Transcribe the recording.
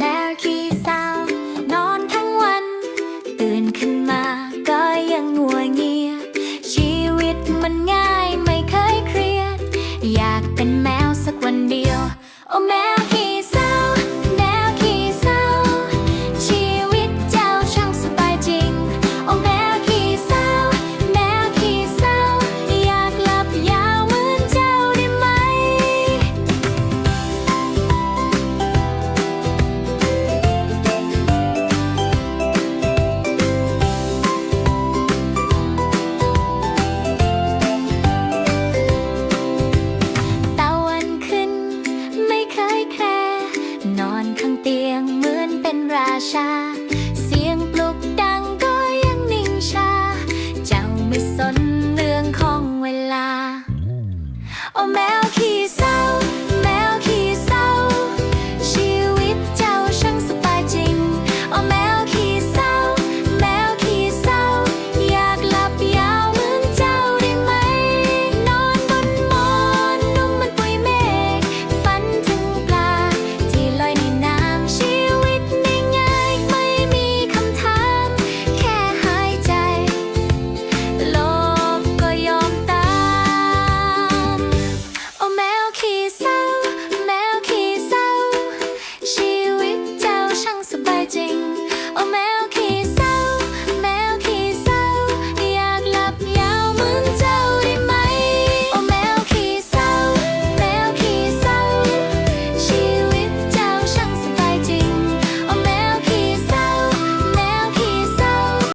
แล้วขี้เศนอนทั้งวัน ตื่นขึ้นมาก็ยังงัวเงีย ชีวิตมันง่ายไม่เคยเครียด อยากเป็นแมวสักวันเดียว โอ้ ข้างเตียงเหมือนเป็นราชา